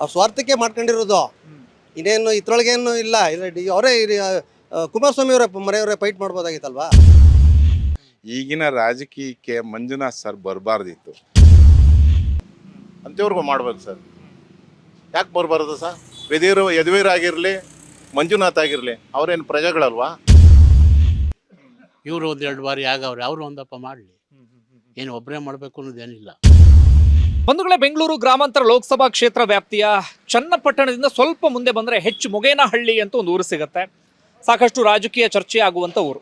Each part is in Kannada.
ಅವ್ರ ಸ್ವಾರ್ಥಕ್ಕೆ ಮಾಡ್ಕೊಂಡಿರೋದು. ಇನ್ನೇನು ಇದ್ರೊಳಗೇನು ಇಲ್ಲ. ಅವರೇ ಕುಮಾರಸ್ವಾಮಿ ಅವರೇ ಮರೆಯವರೇ ಫೈಟ್ ಮಾಡ್ಬೋದಾಗಿತ್ತಲ್ವಾ? ಈಗಿನ ರಾಜಕೀಯಕ್ಕೆ ಮಂಜುನಾಥ್ ಸರ್ ಬರಬಾರ್ದಿತ್ತು. ಅಂಥವ್ರಿಗೂ ಮಾಡ್ಬೇಕು ಸರ್. ಯಾಕೆ ಬರಬಾರ್ದು ಸರ್? ಯದುವೀರ್ ಯದುವೀರ್ ಆಗಿರಲಿ ಮಂಜುನಾಥ್ ಆಗಿರಲಿ ಅವ್ರೇನು ಪ್ರಜೆಗಳಲ್ವಾ? ಇವರು ಒಂದೆರಡು ಬಾರಿ ಆಗವ್ರೆ ಅವರು ಒಂದಪ್ಪ ಮಾಡಲಿ. ಏನು ಒಬ್ಬರೇ ಮಾಡಬೇಕು ಅನ್ನೋದೇನಿಲ್ಲ. ಬಂಧುಗಳೇ ಬೆಂಗಳೂರು ಗ್ರಾಮಾಂತರ ಲೋಕಸಭಾ ಕ್ಷೇತ್ರ ವ್ಯಾಪ್ತಿಯ ಚನ್ನಪಟ್ಟಣದಿಂದ ಸ್ವಲ್ಪ ಮುಂದೆ ಬಂದರೆ ಹೆಚ್ಚು ಮೊಗೇನಹಳ್ಳಿ ಅಂತ ಒಂದು ಊರು ಸಿಗುತ್ತೆ. ಸಾಕಷ್ಟು ರಾಜಕೀಯ ಚರ್ಚೆ ಆಗುವಂಥ ಊರು.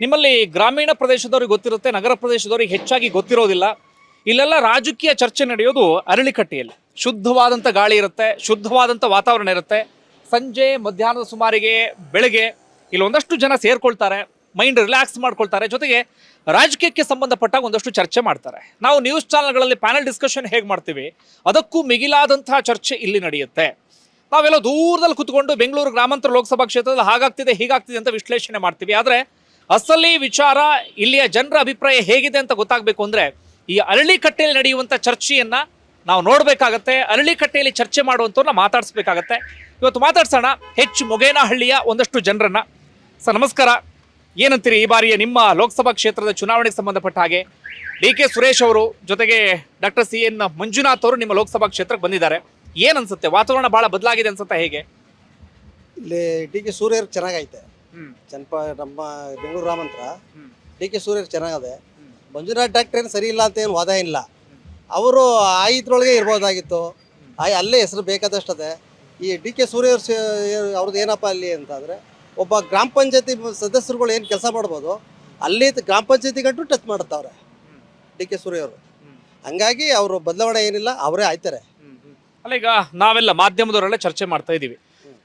ನಿಮ್ಮಲ್ಲಿ ಗ್ರಾಮೀಣ ಪ್ರದೇಶದವ್ರಿಗೆ ಗೊತ್ತಿರುತ್ತೆ, ನಗರ ಪ್ರದೇಶದವ್ರಿಗೆ ಹೆಚ್ಚಾಗಿ ಗೊತ್ತಿರೋದಿಲ್ಲ. ಇಲ್ಲೆಲ್ಲ ರಾಜಕೀಯ ಚರ್ಚೆ ನಡೆಯೋದು ಅರಳಿಕಟ್ಟೆಯಲ್ಲಿ. ಶುದ್ಧವಾದಂಥ ಗಾಳಿ ಇರುತ್ತೆ ಶುದ್ಧವಾದಂಥ ವಾತಾವರಣ ಇರುತ್ತೆ. ಸಂಜೆ ಮಧ್ಯಾಹ್ನದ ಸುಮಾರಿಗೆ ಬೆಳಗ್ಗೆ ಇಲ್ಲಿ ಒಂದಷ್ಟು ಜನ ಸೇರ್ಕೊಳ್ತಾರೆ, ಮೈಂಡ್ ರಿಲ್ಯಾಕ್ಸ್ ಮಾಡ್ಕೊಳ್ತಾರೆ. ಜೊತೆಗೆ ರಾಜಕೀಯಕ್ಕೆ ಸಂಬಂಧಪಟ್ಟಾಗ ಒಂದಷ್ಟು ಚರ್ಚೆ ಮಾಡ್ತಾರೆ. ನಾವು ನ್ಯೂಸ್ ಚಾನೆಲ್ಗಳಲ್ಲಿ ಪ್ಯಾನಲ್ ಡಿಸ್ಕಷನ್ ಹೇಗೆ ಮಾಡ್ತೀವಿ, ಅದಕ್ಕೂ ಮಿಗಿಲಾದಂತಹ ಚರ್ಚೆ ಇಲ್ಲಿ ನಡೆಯುತ್ತೆ. ನಾವೆಲ್ಲ ದೂರದಲ್ಲಿ ಕುತ್ಕೊಂಡು ಬೆಂಗಳೂರು ಗ್ರಾಮಾಂತರ ಲೋಕಸಭಾ ಕ್ಷೇತ್ರದಲ್ಲಿ ಹಾಗಾಗ್ತಿದೆ, ಹೀಗಾಗ್ತಿದೆ ಅಂತ ವಿಶ್ಲೇಷಣೆ ಮಾಡ್ತೀವಿ. ಆದರೆ ಅಸಲಿ ವಿಚಾರ, ಇಲ್ಲಿಯ ಜನರ ಅಭಿಪ್ರಾಯ ಹೇಗಿದೆ ಅಂತ ಗೊತ್ತಾಗಬೇಕು ಅಂದರೆ, ಈ ಅರಳಿಕಟ್ಟೆಯಲ್ಲಿ ನಡೆಯುವಂಥ ಚರ್ಚೆಯನ್ನ ನಾವು ನೋಡಬೇಕಾಗತ್ತೆ. ಅರಳಿಕಟ್ಟೆಯಲ್ಲಿ ಚರ್ಚೆ ಮಾಡುವಂಥವ್ರನ್ನ ಮಾತಾಡಿಸ್ಬೇಕಾಗತ್ತೆ. ಇವತ್ತು ಮಾತಾಡ್ಸೋಣ ಹೆಚ್ಚು ಮೊಗೇನಹಳ್ಳಿಯ ಒಂದಷ್ಟು ಜನರನ್ನು. ಸರ್, ನಮಸ್ಕಾರ. ಏನಂತೀರಿ ಈ ಬಾರಿಯ ನಿಮ್ಮ ಲೋಕಸಭಾ ಕ್ಷೇತ್ರದ ಚುನಾವಣೆಗೆ ಸಂಬಂಧಪಟ್ಟ ಹಾಗೆ? ಡಿ ಕೆ ಸುರೇಶ್ ಅವರು ಜೊತೆಗೆ ಡಾಕ್ಟರ್ ಸಿ ಎನ್ ಮಂಜುನಾಥ್ ಅವರು ನಿಮ್ಮ ಲೋಕಸಭಾ ಕ್ಷೇತ್ರಕ್ಕೆ ಬಂದಿದ್ದಾರೆ. ಏನನ್ಸುತ್ತೆ ವಾತಾವರಣ ಬಹಳ ಬದಲಾಗಿದೆ ಅನ್ಸುತ್ತೆ ಹೇಗೆ? ಇಲ್ಲಿ ಡಿ ಕೆ ಸೂರ್ಯರ್ ಚೆನ್ನಾಗೈತೆ. ಜನಪ ನಮ್ಮ ಬೆಂಗಳೂರು ರಾಮಂತ್ರ ಡಿ ಕೆ ಸೂರ್ಯರ್ ಚೆನ್ನಾಗದೆ. ಮಂಜುನಾಥ್ ಡಾಕ್ಟರ್ ಏನು ಸರಿ ಇಲ್ಲ ಅಂತ ಏನು ವಾದ ಇಲ್ಲ. ಅವರು ಆ ಇದ್ರೊಳಗೆ ಇರ್ಬೋದಾಗಿತ್ತು ಆಯ್ ಅಲ್ಲೇ ಹೆಸರು ಬೇಕಾದಷ್ಟು ಅದೇ ಈ ಡಿ ಕೆ ಸೂರ್ಯ ಅವ್ರದ್ದು ಏನಪ್ಪ ಅಲ್ಲಿ ಅಂತಂದರೆ ಒಬ್ಬ ಗ್ರಾಮ ಪಂಚಾಯತಿ ಸದಸ್ಯರುಗಳು ಏನು ಕೆಲಸ ಮಾಡ್ಬೋದು ಅಲ್ಲಿ ಗ್ರಾಮ ಪಂಚಾಯತಿ ಗಂಟು ಟಚ್ ಮಾಡುತ್ತವ್ರೆ ಡಿ ಕೆ ಸೂರ್ಯ ಅವರು ಹಂಗಾಗಿ ಅವರು ಬದಲಾವಣೆ ಏನಿಲ್ಲ ಅವರೇ ಆಯ್ತಾರೆ. ಅಲ್ಲ ಈಗ ನಾವೆಲ್ಲ ಮಾಧ್ಯಮದವರೆಲ್ಲ ಚರ್ಚೆ ಮಾಡ್ತಾ ಇದೀವಿ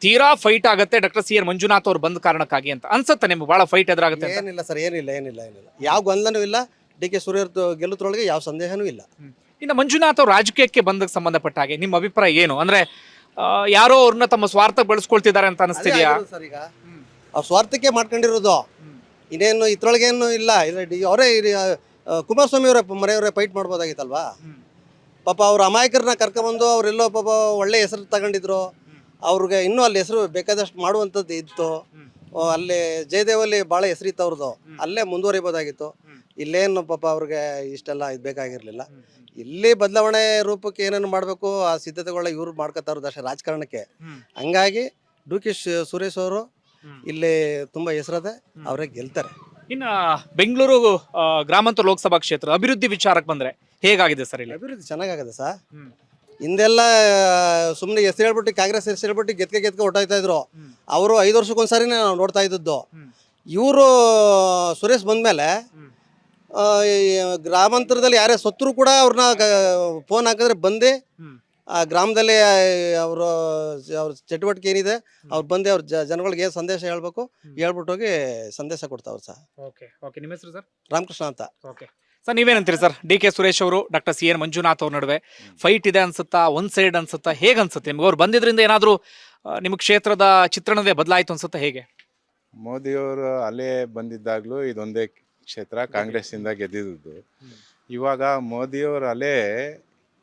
ತೀರಾ ಫೈಟ್ ಆಗುತ್ತೆ ಡಾಕ್ಟರ್ ಸಿ ಎನ್ ಮಂಜುನಾಥ್ ಅವ್ರು ಬಂದ ಕಾರಣಕ್ಕಾಗಿ ಅಂತ ಅನ್ಸುತ್ತೆ ನಿಮ್ಗೆ? ಬಹಳ ಫೈಟ್ ಎದುರಾಗುತ್ತೆ ಅಂತ. ಏನಿಲ್ಲ ಸರ್ ಏನಿಲ್ಲ ಏನಿಲ್ಲ ಏನಿಲ್ಲ. ಯಾವ ಗೊಂದಲನೂ ಇಲ್ಲ. ಡಿ ಕೆ ಸೂರ್ಯ ಗೆಲ್ಲುದ್ರೊಳಗೆ ಯಾವ ಸಂದೇಹನೂ ಇಲ್ಲ. ಇನ್ನು ಮಂಜುನಾಥ್ ಅವ್ರು ರಾಜಕೀಯಕ್ಕೆ ಬಂದಕ್ಕೆ ಸಂಬಂಧಪಟ್ಟ ಹಾಗೆ ನಿಮ್ಮ ಅಭಿಪ್ರಾಯ ಏನು? ಅಂದ್ರೆ ಆ, ಯಾರೋ ಅವ್ರನ್ನ ತಮ್ಮ ಸ್ವಾರ್ಥ ಬಳಸ್ಕೊಳ್ತಿದ್ದಾರೆ ಅಂತ ಅನಿಸ್ತಿದ್ಯಾ? ಸರ್ ಈಗ. ಅವ್ರ ಸ್ವಾರ್ಥಕ್ಕೆ ಮಾಡ್ಕೊಂಡಿರೋದು. ಇನ್ನೇನು ಇದ್ರೊಳಗೇನು ಇಲ್ಲ. ಅವರೇ ಕುಮಾರಸ್ವಾಮಿ ಅವರೇ ಮರೆಯವರೇ ಫೈಟ್ ಮಾಡ್ಬೋದಾಗಿತ್ತಲ್ವಾ? ಪಾಪ ಅವ್ರ ಅಮಾಯಕರನ್ನ ಕರ್ಕೊಂಬಂದು ಅವರೆಲ್ಲೋ ಪಾಪ ಒಳ್ಳೆ ಹೆಸರು ತಗೊಂಡಿದ್ರು. ಅವ್ರಿಗೆ ಇನ್ನೂ ಅಲ್ಲಿ ಹೆಸರು ಬೇಕಾದಷ್ಟು ಮಾಡುವಂಥದ್ದು ಇತ್ತು. ಅಲ್ಲಿ ಜಯದೇವಲ್ಲಿ ಭಾಳ ಹೆಸರಿತ್ತು ಅವ್ರದ್ದು ಅಲ್ಲೇ ಮುಂದುವರಿಬೋದಾಗಿತ್ತು. ಇಲ್ಲೇನು ಪಾಪ ಅವ್ರಿಗೆ ಇಷ್ಟೆಲ್ಲ ಇದು ಬೇಕಾಗಿರಲಿಲ್ಲ. ಇಲ್ಲಿ ಬದಲಾವಣೆ ರೂಪಕ್ಕೆ ಏನೇನು ಮಾಡಬೇಕು ಆ ಸಿದ್ಧತೆಗಳ ಇವ್ರು ಮಾಡ್ಕೊತಾರ ಅಷ್ಟೇ ರಾಜಕಾರಣಕ್ಕೆ. ಹಂಗಾಗಿ ಡಿ ಕೆ ಸುರೇಶ್ ಅವರು ಇಲ್ಲಿ ತುಂಬಾ ಹೆಸರದೆ ಅವರೇ ಗೆಲ್ತಾರೆ. ಇನ್ನು ಬೆಂಗಳೂರು ಆ, ಗ್ರಾಮಾಂತರ ಲೋಕಸಭಾ ಕ್ಷೇತ್ರ ಅಭಿವೃದ್ಧಿ ವಿಚಾರಕ್ಕೆ ಬಂದ್ರೆ ಹೇಗಾಗಿದೆ ಸರ್ ಇಲ್ಲಿ? ಅಭಿವೃದ್ಧಿ ಚೆನ್ನಾಗಾಗದೆ ಸರ್. ಹಿಂದೆಲ್ಲ ಸುಮ್ಮನೆ ಹೆಸರು ಹೇಳ್ಬಿಟ್ಟು ಕಾಂಗ್ರೆಸ್ ಹೆಸರು ಹೇಳ್ಬಿಟ್ಟು ಗೆದ್ಕೆ ಗೆದ್ಕೆ ಹೊಟ್ಟಾಯ್ತಾ ಇದ್ರು. ಅವರು ಐದು ವರ್ಷಕ್ಕೊಂದ್ಸರಿ ನಾವು ನೋಡ್ತಾ ಇದ್ದದ್ದು. ಇವರು ಸುರೇಶ್ ಬಂದ್ಮೇಲೆ ಆ, ಈ ಗ್ರಾಮಾಂತರದಲ್ಲಿ ಯಾರೇ ಸತ್ರು ಕೂಡ ಅವ್ರನ್ನ ಫೋನ್ ಹಾಕಿದ್ರೆ ಬಂದು ಆ ಗ್ರಾಮದಲ್ಲಿ ಅವರು ಅವ್ರ ಚಟುವಟಿಕೆ ಏನಿದೆ ಅವ್ರು ಬಂದು ಅವ್ರ ಜ ಜನಗಳಿಗೆ ಏನು ಸಂದೇಶ ಹೇಳ್ಬೇಕು. ಹೇಳ್ಬಿಟ್ಟು ಹೋಗಿ ಸಂದೇಶ ಕೊಡ್ತಾವ್ರು ಸರ್. Okay okay. ನಿಮ್ಮ ಹೆಸರು ಸರ್? ರಾಮಕೃಷ್ಣ ಅಂತ. ಓಕೆ. ಸರ್ ನೀವೇನಂತೀರಿ ಸರ್? ಡಿ ಕೆ ಸುರೇಶ್ ಅವರು ಡಾಕ್ಟರ್ ಸಿ ಎನ್ ಮಂಜುನಾಥ್ ಅವ್ರ ನಡುವೆ ಫೈಟ್ ಇದೆ ಅನ್ಸುತ್ತಾ ಒಂದ್ ಸೈಡ್ ಅನ್ಸುತ್ತಾ ಹೇಗೆ ಅನ್ಸುತ್ತೆ? ನಿಮ್ಗೆ ಅವ್ರು ಬಂದಿದ್ರಿಂದ ಏನಾದರೂ ನಿಮ್ಮ ಕ್ಷೇತ್ರದ ಚಿತ್ರಣವೇ ಬದಲಾಯಿತು ಅನ್ಸುತ್ತಾ ಹೇಗೆ? ಮೋದಿಯವರು ಅಲ್ಲೇ ಬಂದಿದ್ದಾಗಲೂ ಇದೊಂದೇ ಕ್ಷೇತ್ರ ಕಾಂಗ್ರೆಸ್ಸಿಂದ ಗೆದ್ದಿದ್ದು. ಇವಾಗ ಮೋದಿಯವರು ಅಲೆ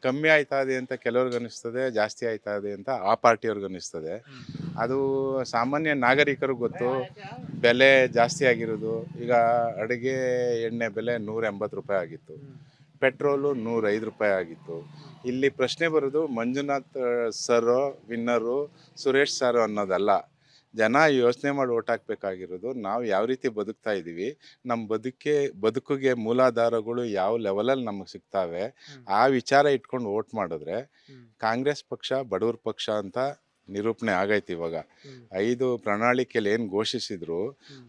ಕಮ್ಮಿ ಆಯ್ತಾ ಇದೆ ಅಂತ ಕೆಲವ್ರಿಗೆ ಅನಿಸ್ತದೆ ಜಾಸ್ತಿ ಆಯ್ತಾ ಇದೆ ಅಂತ ಆ ಪಾರ್ಟಿಯವ್ರಿಗೆ ಅನಿಸ್ತದೆ. ಅದು ಸಾಮಾನ್ಯ ನಾಗರಿಕರು ಗೊತ್ತು. ಬೆಲೆ ಜಾಸ್ತಿ ಆಗಿರೋದು. ಈಗ ಅಡುಗೆ ಎಣ್ಣೆ ಬೆಲೆ ನೂರ ಎಂಬತ್ತು ರೂಪಾಯಿ ಆಗಿತ್ತು. ಪೆಟ್ರೋಲು ನೂರೈದು ರೂಪಾಯಿ ಆಗಿತ್ತು. ಇಲ್ಲಿ ಪ್ರಶ್ನೆ ಬರೋದು Manjunath sir winner Suresh sir ಅನ್ನೋದಲ್ಲ. ಜನ ಯೋಚನೆ ಮಾಡಿ ಓಟ್ ಹಾಕ್ಬೇಕಾಗಿರೋದು ನಾವು ಯಾವ ರೀತಿ ಬದುಕ್ತಾ ಇದ್ದೀವಿ ನಮ್ಮ ಬದುಕೆ ಬದುಕಿಗೆ ಮೂಲಾಧಾರಗಳು ಯಾವ ಲೆವೆಲಲ್ಲಿ ನಮಗೆ ಸಿಗ್ತಾವೆ ಆ ವಿಚಾರ ಇಟ್ಕೊಂಡು ಓಟ್ ಮಾಡಿದ್ರೆ ಕಾಂಗ್ರೆಸ್ ಪಕ್ಷ ಬಡವ್ರ ಪಕ್ಷ ಅಂತ ನಿರೂಪಣೆ ಆಗೈತೆ ಇವಾಗ. ಐದು ಪ್ರಣಾಳಿಕೆಯಲ್ಲಿ ಏನು ಘೋಷಿಸಿದ್ರು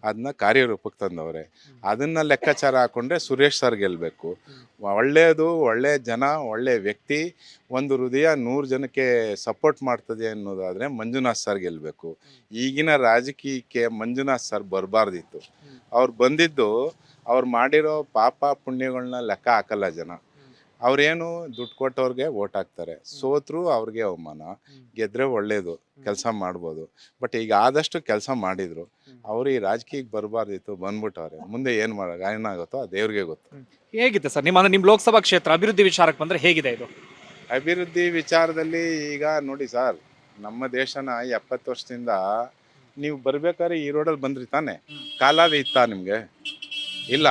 ಅದನ್ನ ಕಾರ್ಯರೂಪಕ್ಕೆ ತಂದವ್ರೆ. ಅದನ್ನ ಲೆಕ್ಕಾಚಾರ ಹಾಕೊಂಡ್ರೆ ಸುರೇಶ್ ಸರ್ ಗೆಲ್ಲಬೇಕು ಒಳ್ಳೆಯದು ಒಳ್ಳೆಯ ಜನ ಒಳ್ಳೆಯ ವ್ಯಕ್ತಿ ಒಂದು ಹೃದಯ ನೂರು ಜನಕ್ಕೆ ಸಪೋರ್ಟ್ ಮಾಡ್ತದೆ ಅನ್ನೋದಾದರೆ ಮಂಜುನಾಥ್ ಸರ್ ಗೆಲ್ಲಬೇಕು ಈಗಿನ ರಾಜಕೀಯಕ್ಕೆ ಮಂಜುನಾಥ್ ಸರ್ ಬರಬಾರ್ದಿತ್ತು. ಅವ್ರು ಬಂದಿದ್ದು ಅವ್ರು ಮಾಡಿರೋ ಪಾಪ ಪುಣ್ಯಗಳನ್ನ ಲೆಕ್ಕ ಹಾಕಲ್ಲ ಜನ. ಅವ್ರೇನು ದುಡ್ಡು ಕೊಟ್ಟವ್ರಿಗೆ ಓಟ್ ಹಾಕ್ತಾರೆ. ಸೋತ್ರು ಅವ್ರಿಗೆ ಅವಮಾನ. ಗೆದ್ರೆ ಒಳ್ಳೇದು ಕೆಲಸ ಮಾಡ್ಬೋದು. ಬಟ್ ಈಗ ಆದಷ್ಟು ಕೆಲಸ ಮಾಡಿದ್ರು. ಅವ್ರು ಈ ರಾಜಕೀಯಕ್ಕೆ ಬರಬಾರ್ದಿತ್ತು ಬಂದ್ಬಿಟ್ಟವ್ರೆ. ಮುಂದೆ ಏನು ಮಾಡೋ ಏನಾಗುತ್ತೋ ಆ ದೇವ್ರಿಗೆ ಗೊತ್ತು. ಹೇಗಿದೆ ಸರ್? ನಿಮ್ಮ ಅಂದ್ರೆ ನಿಮ್ಮ ಲೋಕಸಭಾ ಕ್ಷೇತ್ರ ಅಭಿವೃದ್ಧಿ ವಿಚಾರಕ್ಕೆ ಬಂದ್ರೆ ಹೇಗಿದೆ ಇದು? ಅಭಿವೃದ್ಧಿ ವಿಚಾರದಲ್ಲಿ ಈಗ ನೋಡಿ ಸರ್ ನಮ್ಮ ದೇಶನ ಎಪ್ಪತ್ತು ವರ್ಷದಿಂದ ನೀವು ಬರ್ಬೇಕಾದ್ರೆ ಈ ರೋಡಲ್ಲಿ ಬಂದ್ರಿ ತಾನೆ. ಕಾಲಾದ ಇತ್ತಾ ನಿಮಗೆ? ಇಲ್ಲ.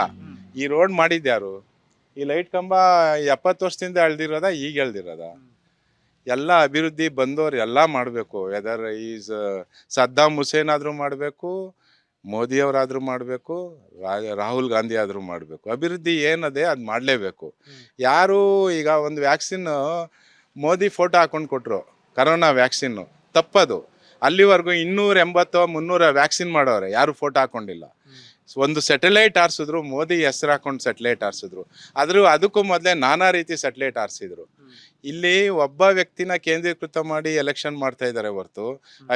ಈ ರೋಡ್ ಮಾಡಿದ್ಯಾರು ಈ ಲೈಟ್ ಕಂಬ ಎಪ್ಪತ್ತು ವರ್ಷದಿಂದ ಎಳ್ದಿರೋದ, ಈಗ ಎಳ್ದಿರೋದ. ಎಲ್ಲ ಅಭಿವೃದ್ಧಿ ಬಂದವ್ರು ಎಲ್ಲ ಮಾಡಬೇಕು. ವೆದರ್ ಈಸ್ ಸದ್ದಾಮ್ ಹುಸೇನ್ ಆದರೂ ಮಾಡಬೇಕು, ಮೋದಿಯವರಾದರೂ ಮಾಡಬೇಕು ರಾಹುಲ್ ಗಾಂಧಿ ಆದರೂ ಮಾಡಬೇಕು. ಅಭಿವೃದ್ಧಿ ಏನದೆ ಅದು ಮಾಡಲೇಬೇಕು. ಯಾರು ಈಗ ಒಂದು ವ್ಯಾಕ್ಸಿನ್ ಮೋದಿ ಫೋಟೋ ಹಾಕೊಂಡು ಕೊಟ್ಟರು ಕರೋನಾ ವ್ಯಾಕ್ಸಿನ್ನು ತಪ್ಪದು. ಅಲ್ಲಿವರೆಗೂ ಇನ್ನೂರ ಎಂಬತ್ತು ಮುನ್ನೂರ ವ್ಯಾಕ್ಸಿನ್ ಮಾಡೋರೆ, ಯಾರು ಫೋಟೋ ಹಾಕೊಂಡಿಲ್ಲ. ಒಂದು ಸೆಟಲೈಟ್ ಆರಿಸಿದ್ರು ಮೋದಿ ಹೆಸರು ಹಾಕೊಂಡು ಸೆಟಲೈಟ್ ಆರಿಸಿದ್ರು. ಆದ್ರೂ ಅದಕ್ಕೂ ಮೊದಲೇ ನಾನಾ ರೀತಿ ಸೆಟಲೈಟ್ ಆರಿಸಿದ್ರು. ಇಲ್ಲಿ ಒಬ್ಬ ವ್ಯಕ್ತಿನ ಕೇಂದ್ರೀಕೃತ ಮಾಡಿ ಎಲೆಕ್ಷನ್ ಮಾಡ್ತಾ ಇದ್ದಾರೆ ಹೊರತು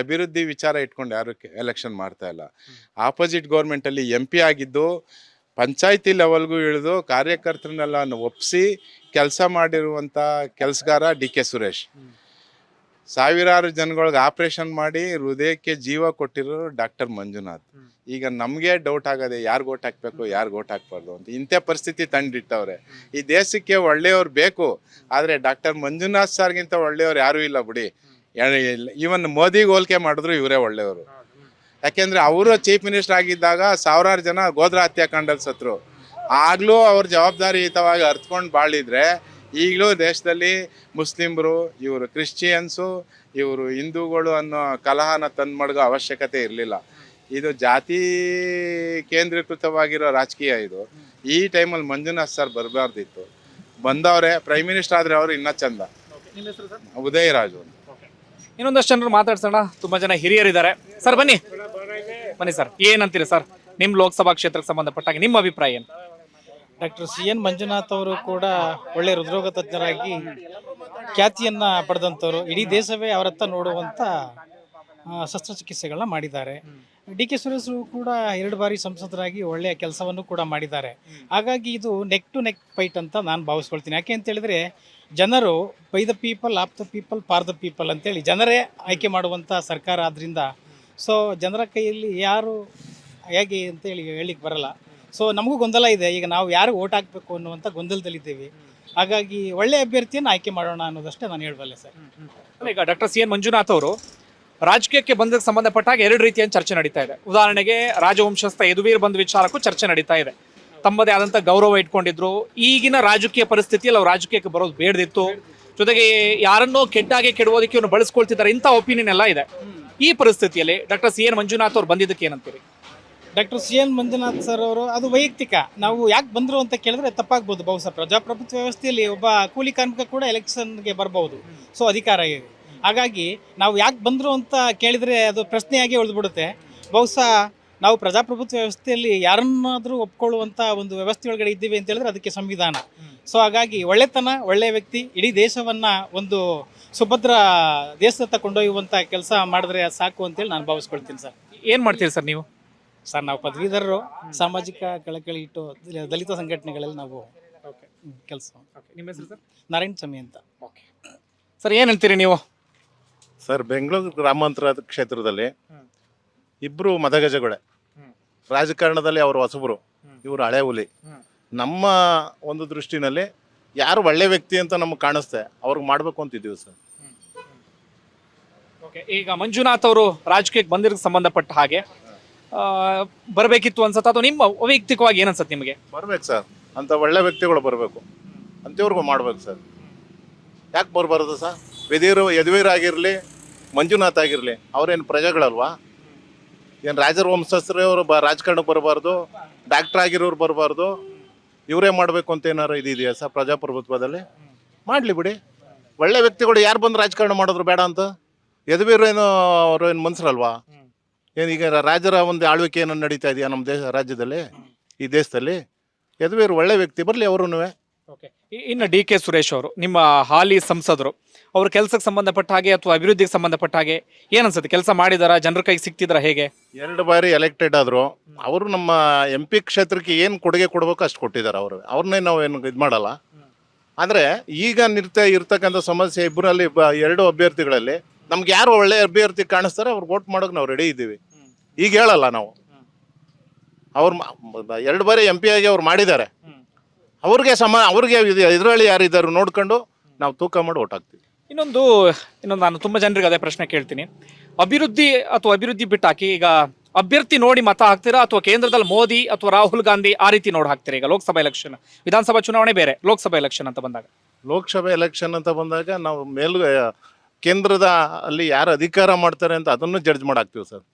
ಅಭಿವೃದ್ಧಿ ವಿಚಾರ ಇಟ್ಕೊಂಡು ಯಾರು ಎಲೆಕ್ಷನ್ ಮಾಡ್ತಾ ಇಲ್ಲ. ಆಪೋಸಿಟ್ ಗೌರ್ಮೆಂಟಲ್ಲಿ ಎಂ ಪಿ ಆಗಿದ್ದು ಪಂಚಾಯತಿ ಲೆವೆಲ್ಗೂ ಇಳಿದು ಕಾರ್ಯಕರ್ತರನ್ನೆಲ್ಲ ಒಪ್ಪಿಸಿ ಕೆಲಸ ಮಾಡಿರುವಂಥ ಕೆಲಸಗಾರ ಡಿ ಕೆ ಸುರೇಶ್. ಸಾವಿರಾರು ಜನಗಳಿಗೆ ಆಪರೇಷನ್ ಮಾಡಿ ಹೃದಯಕ್ಕೆ ಜೀವ ಕೊಟ್ಟಿರೋರು ಡಾಕ್ಟರ್ ಮಂಜುನಾಥ್. ಈಗ ನಮಗೆ ಡೌಟ್ ಆಗದೆ ಯಾರು ಓಟ್ ಹಾಕ್ಬೇಕು ಯಾರು ಓಟ್ ಹಾಕ್ಬಾರ್ದು ಅಂತ ಇಂಥ ಪರಿಸ್ಥಿತಿ ತಂದಿಟ್ಟವ್ರೆ. ಈ ದೇಶಕ್ಕೆ ಒಳ್ಳೆಯವ್ರು ಬೇಕು ಆದರೆ ಡಾಕ್ಟರ್ ಮಂಜುನಾಥ್ ಸಾರ್ಗಿಂತ ಒಳ್ಳೆಯವ್ರು ಯಾರೂ ಇಲ್ಲ ಬಿಡಿ. ಇವನ್ ಮೋದಿಗೆ ಹೋಲಿಕೆ ಮಾಡಿದ್ರು ಇವರೇ ಒಳ್ಳೆಯವರು. ಯಾಕೆಂದರೆ ಅವರು ಚೀಫ್ ಮಿನಿಸ್ಟರ್ ಆಗಿದ್ದಾಗ ಸಾವಿರಾರು ಜನ ಗೋದ್ರ ಹತ್ಯಾಕಾಂಡಲ್ಲಿ ಸತ್ರು ಆಗ್ಲೂ ಅವ್ರ ಜವಾಬ್ದಾರಿಯುತವಾಗಿ ಅರ್ತ್ಕೊಂಡು ಬಾಳಿದ್ರೆ ಈಗಲೂ ದೇಶದಲ್ಲಿ ಮುಸ್ಲಿಮ್ರು ಇವರು ಕ್ರಿಶ್ಚಿಯನ್ಸು ಇವರು ಹಿಂದೂಗಳು ಅನ್ನೋ ಕಲಹನ ತಂದು ಮಡಗೋ ಅವಶ್ಯಕತೆ ಇರಲಿಲ್ಲ. ಇದು ಜಾತಿ ಕೇಂದ್ರೀಕೃತವಾಗಿರೋ ರಾಜಕೀಯ ಇದು. ಈ ಟೈಮಲ್ಲಿ ಮಂಜುನಾಥ್ ಸರ್ ಬರಬಾರ್ದಿತ್ತು. ಬಂದವರೇ ಪ್ರೈಮ್ ಮಿನಿಸ್ಟರ್ ಆದರೆ ಅವರು ಇನ್ನೂ ಚಂದ. ಉದಯರಾಜು ರಾಜು ಇನ್ನೊಂದಷ್ಟು ಜನರು ಮಾತಾಡ್ಸೋಣ. ತುಂಬಾ ಜನ ಹಿರಿಯರಿದ್ದಾರೆ. ಸರ್ ಬನ್ನಿ. ಬನ್ನಿ ಸರ್. ಏನಂತೀರಿ ಸರ್? ನಿಮ್ಮ ಲೋಕಸಭಾ ಕ್ಷೇತ್ರಕ್ಕೆ ಸಂಬಂಧಪಟ್ಟಾಗ ನಿಮ್ಮ ಅಭಿಪ್ರಾಯ ಏನು? ಡಾಕ್ಟರ್ ಸಿ ಎನ್ ಮಂಜುನಾಥ್ ಅವರು ಕೂಡ ಒಳ್ಳೆ ಹೃದ್ರೋಗ ತಜ್ಞರಾಗಿ ಖ್ಯಾತಿಯನ್ನ ಪಡೆದಂಥವ್ರು. ಇಡೀ ದೇಶವೇ ಅವರತ್ತ ನೋಡುವಂತ ಶಸ್ತ್ರಚಿಕಿತ್ಸೆಗಳನ್ನ ಮಾಡಿದ್ದಾರೆ. ಡಿ ಕೆ ಸುರೇಶ್ ಕೂಡ ಎರಡು ಬಾರಿ ಸಂಸದರಾಗಿ ಒಳ್ಳೆಯ ಕೆಲಸವನ್ನು ಕೂಡ ಮಾಡಿದ್ದಾರೆ. ಹಾಗಾಗಿ ಇದು ನೆಕ್ ಟು ನೆಕ್ ಫೈಟ್ ಅಂತ ನಾನು ಭಾವಿಸ್ಕೊಳ್ತೀನಿ. ಯಾಕೆ ಅಂತ ಹೇಳಿದ್ರೆ, ಜನರು by the people of the people for the people ಅಂತೇಳಿ ಜನರೇ ಆಯ್ಕೆ ಮಾಡುವಂಥ ಸರ್ಕಾರ ಆದ್ರಿಂದ ಸೊ ಜನರ ಕೈಯಲ್ಲಿ ಯಾರು ಹೇಗೆ ಅಂತೇಳಿ ಹೇಳಿಕ್ಕೆ ಬರಲ್ಲ. ಸೊ ನಮಗೂ ಗೊಂದಲ ಇದೆ. ಈಗ ನಾವು ಯಾರು ಓಟ್ ಹಾಕಬೇಕು ಅನ್ನುವಂಥ ಗೊಂದಲದಲ್ಲಿದ್ದೀವಿ. ಹಾಗಾಗಿ ಒಳ್ಳೆ ಅಭ್ಯರ್ಥಿಯನ್ನು ಆಯ್ಕೆ ಮಾಡೋಣ ಅನ್ನೋದಷ್ಟೇ ನಾನು ಹೇಳಬಲ್ಲೆ ಸರ್. ಅಲ್ಲ, ಈಗ ಡಾಕ್ಟರ್ ಸಿ ಎನ್ ಮಂಜುನಾಥ್ ಅವರು ರಾಜಕೀಯಕ್ಕೆ ಬಂದಕ್ಕೆ ಸಂಬಂಧಪಟ್ಟಾಗ ಎರಡು ರೀತಿಯ ಚರ್ಚೆ ನಡೀತಾ ಇದೆ. ಉದಾಹರಣೆಗೆ ರಾಜವಂಶಸ್ಥ ಯದುವೀರ್ ಬಂದ ವಿಚಾರಕ್ಕೂ ಚರ್ಚೆ ನಡೀತಾ ಇದೆ. ತಮ್ಮದೇ ಆದಂಥ ಗೌರವ ಇಟ್ಕೊಂಡಿದ್ರು. ಈಗಿನ ರಾಜಕೀಯ ಪರಿಸ್ಥಿತಿಯಲ್ಲಿ ಅವ್ರು ರಾಜಕೀಯಕ್ಕೆ ಬರೋದು ಬೇಡದಿತ್ತು. ಜೊತೆಗೆ ಯಾರನ್ನೋ ಕೆಟ್ಟಾಗೆ ಕೆಡುವುದಕ್ಕೆ ಬಳಸ್ಕೊಳ್ತಿದ್ದಾರೆ ಇಂಥ ಒಪಿನಿಯನ್ ಎಲ್ಲ ಇದೆ. ಈ ಪರಿಸ್ಥಿತಿಯಲ್ಲಿ ಡಾಕ್ಟರ್ ಸಿ ಎನ್ ಮಂಜುನಾಥ್ ಅವ್ರು ಬಂದಿದ್ದಕ್ಕೆ ಏನಂತೀರಿ? Doctor C N Manjunath sir ಅವರು, ಅದು ವೈಯಕ್ತಿಕ. ನಾವು ಯಾಕೆ ಬಂದರು ಅಂತ ಕೇಳಿದ್ರೆ ತಪ್ಪಾಗ್ಬೋದು ಬಹುಶಃ. ಪ್ರಜಾಪ್ರಭುತ್ವ ವ್ಯವಸ್ಥೆಯಲ್ಲಿ ಒಬ್ಬ ಕೂಲಿ ಕಾರ್ಮಿಕ ಕೂಡ ಎಲೆಕ್ಷನ್ಗೆ ಬರಬಹುದು. ಸೊ, ಅಧಿಕಾರ ಇದೆ ಹಾಗಾಗಿ ನಾವು ಯಾಕೆ ಬಂದರು ಅಂತ ಕೇಳಿದರೆ ಅದು ಪ್ರಶ್ನೆಯಾಗಿ ಉಳಿದ್ಬಿಡುತ್ತೆ. ಬಹುಶಃ ನಾವು ಪ್ರಜಾಪ್ರಭುತ್ವ ವ್ಯವಸ್ಥೆಯಲ್ಲಿ ಯಾರನ್ನಾದರೂ ಒಪ್ಕೊಳ್ಳುವಂಥ ಒಂದು ವ್ಯವಸ್ಥೆ ಒಳಗಡೆ ಇದ್ದೀವಿ ಅಂತ ಹೇಳಿದ್ರೆ ಅದಕ್ಕೆ ಸಂವಿಧಾನ. ಸೊ, ಹಾಗಾಗಿ ಒಳ್ಳೆತನ ಒಳ್ಳೆಯ ವ್ಯಕ್ತಿ, ಇಡೀ ದೇಶವನ್ನು ಒಂದು ಸುಭದ್ರ ದೇಶದತ್ತ ಕೊಂಡೊಯ್ಯುವಂಥ ಕೆಲಸ ಮಾಡಿದ್ರೆ ಸಾಕು ಅಂತೇಳಿ ನಾನು ಭಾವಿಸ್ಕೊಳ್ತೀನಿ ಸರ್. ಏನು ಮಾಡ್ತೀರಿ ಸರ್ ನೀವು? ಸರ್ ನಾವು ಪದವೀಧರರು ಸಾಮಾಜಿಕ ಕಳಕಳಿ ಇಟ್ಟು ದಲಿತ ಸಂಘಟನೆಗಳಲ್ಲಿ ನಾವು ಕೆಲಸ ನಿಮ್ಮ ಹೆಸರು ಸರ್? ನಾರಾಯಣ ಸ್ವಾಮಿ ಅಂತ. ಸರ್ ಏನ್ ಹೇಳ್ತೀರಿ ನೀವು? ಸರ್ ಬೆಂಗಳೂರು ಗ್ರಾಮಾಂತರ ಕ್ಷೇತ್ರದಲ್ಲಿ ಇಬ್ರು ಮದಗಜಗಳೇ. ರಾಜಕಾರಣದಲ್ಲಿ ಅವರು ಹೊಸಬರು ಇವರು ಹಳೆ ಹುಲಿ. ನಮ್ಮ ಒಂದು ದೃಷ್ಟಿನಲ್ಲಿ ಯಾರು ಒಳ್ಳೆ ವ್ಯಕ್ತಿ ಅಂತ ನಮಗೆ ಕಾಣಿಸ್ತೆ ಅವ್ರಿಗೆ ಮಾಡಬೇಕು ಅಂತಿದ್ದೀವಿ ಸರ್. ಈಗ ಮಂಜುನಾಥ್ ಅವರು ರಾಜಕೀಯಕ್ಕೆ ಬಂದಿರೋ ಸಂಬಂಧಪಟ್ಟ ಹಾಗೆ ಬರಬೇಕಿತ್ತು ಅನ್ಸತ್ತ? ಅಥವಾ ನಿಮ್ಮ ವೈಯಕ್ತಿಕವಾಗಿ ಏನ್ ನಿಮಗೆ? ಬರ್ಬೇಕು ಸರ್. ಅಂತ ಒಳ್ಳೆ ವ್ಯಕ್ತಿಗಳು ಬರಬೇಕು. ಅಂಥವ್ರಿಗೂ ಮಾಡ್ಬೇಕು ಸರ್. ಯಾಕೆ ಬರಬಾರ್ದು ಸರ್? ಯದಿರು ಯದುವೀರ್ ಆಗಿರಲಿ, ಮಂಜುನಾಥ್ ಆಗಿರಲಿ, ಅವ್ರೇನು ಪ್ರಜೆಗಳಲ್ವಾ? ಏನು ರಾಜರ ವಂಶಸ್ಥರವರು ಬ, ರಾಜಕಾರಣಕ್ಕೆ ಬರಬಾರ್ದು ಡಾಕ್ಟರ್ ಆಗಿರೋರು ಬರಬಾರ್ದು. ಇವರೇ ಮಾಡಬೇಕು ಅಂತ ಏನಾರು ಇದೆಯಾ ಸರ್ ಪ್ರಜಾಪ್ರಭುತ್ವದಲ್ಲಿ? ಮಾಡಲಿ ಬಿಡಿ. ಒಳ್ಳೆ ವ್ಯಕ್ತಿಗಳು ಯಾರು ಬಂದು ರಾಜಕಾರಣ ಮಾಡಿದ್ರು ಬೇಡ ಅಂತ? ಯದುವೀರ್ ಏನು, ಅವರು ಏನು ಮನ್ಸರಲ್ವಾ? ಏನು ಈಗ ರಾಜರ ಒಂದು ಆಳ್ವಿಕೆ ಏನೋ ನಡೀತಾ ಇದೆಯಾ ನಮ್ಮ ದೇಶ ರಾಜ್ಯದಲ್ಲಿ? ಈ ದೇಶದಲ್ಲಿ? ಯದುವೀರ್ ಒಳ್ಳೆ ವ್ಯಕ್ತಿ ಬರಲಿ ಅವರು ಇನ್ನು ಡಿ ಕೆ ಸುರೇಶ್ ಅವರು ನಿಮ್ಮ ಹಾಲಿ ಸಂಸದರು ಅವ್ರ ಕೆಲಸಕ್ಕೆ ಸಂಬಂಧಪಟ್ಟ ಹಾಗೆ ಅಥವಾ ಅಭಿವೃದ್ಧಿಗೆ ಸಂಬಂಧಪಟ್ಟ ಹಾಗೆ ಏನ್ ಅನ್ಸುತ್ತೆ ಕೆಲಸ ಮಾಡಿದಾರ? ಜನರ ಕೈಗೆ ಸಿಕ್ತಿದ್ರ ಹೇಗೆ? ಎರಡು ಬಾರಿ ಎಲೆಕ್ಟೆಡ್ ಆದ್ರು ಅವರು ನಮ್ಮ ಎಂ ಪಿ ಕ್ಷೇತ್ರಕ್ಕೆ ಏನು ಕೊಡುಗೆ ಕೊಡಬೇಕು ಅಷ್ಟು ಕೊಟ್ಟಿದ್ದಾರೆ ಅವರು. ಅವ್ರನ್ನೇ ನಾವು ಏನು ಇದು ಮಾಡಲ್ಲ. ಆದರೆ ಈಗ ನಿರ್ತ ಇರ್ತಕ್ಕಂಥ ಸಮಸ್ಯೆ ಇಬ್ಬರಲ್ಲಿ ಬ ಎರಡು ಅಭ್ಯರ್ಥಿಗಳಲ್ಲಿ ನಮ್ಗೆ ಯಾರು ಒಳ್ಳೆ ಅಭ್ಯರ್ಥಿ ಕಾಣಿಸ್ತಾರೆ ಅವ್ರಿಗೆ ವೋಟ್ ಮಾಡೋಕೆ ನಾವು ರೆಡಿ ಇದ್ದೀವಿ. ಈಗ ಹೇಳಲ್ಲ ನಾವು. ಅವ್ರು ಎರಡು ಬಾರಿ ಎಂ ಪಿ ಆಗಿ ಅವ್ರು ಮಾಡಿದ್ದಾರೆ. ಅವ್ರಿಗೆ ಸಮ ಅವ್ರಿಗೆ ಇದರಲ್ಲಿ ಯಾರಿದ್ದಾರೆ ನೋಡ್ಕೊಂಡು ನಾವು ತೂಕ ಮಾಡಿ ಓಟ್ ಹಾಕ್ತೀವಿ. ಇನ್ನೊಂದು ಇನ್ನೊಂದು ನಾನು ತುಂಬ ಜನರಿಗೆ ಅದೇ ಪ್ರಶ್ನೆ ಕೇಳ್ತೀನಿ. ಅಭಿವೃದ್ಧಿ ಅಥವಾ ಅಭಿವೃದ್ಧಿ ಬಿಟ್ಟಾಕಿ ಈಗ ಅಭ್ಯರ್ಥಿ ನೋಡಿ ಮತ ಹಾಕ್ತೀರಾ ಅಥವಾ ಕೇಂದ್ರದಲ್ಲಿ ಮೋದಿ ಅಥವಾ ರಾಹುಲ್ ಗಾಂಧಿ ಆ ರೀತಿ ನೋಡಿ ಹಾಕ್ತೀರಾ ಈಗ ಲೋಕಸಭಾ ಎಲೆಕ್ಷನ್ ವಿಧಾನಸಭಾ ಚುನಾವಣೆ ಬೇರೆ ಲೋಕಸಭಾ ಎಲೆಕ್ಷನ್ ಅಂತ ಬಂದಾಗ. ಲೋಕಸಭೆ ಎಲೆಕ್ಷನ್ ಅಂತ ಬಂದಾಗ ನಾವು ಮೇಲ್ ಕೇಂದ್ರದ ಅಲ್ಲಿ ಯಾರು ಅಧಿಕಾರ ಮಾಡ್ತಾರೆ ಅಂತ ಅದನ್ನು ಜಡ್ಜ್ ಮಾಡಾಕ್ತೀವಿ ಸರ್.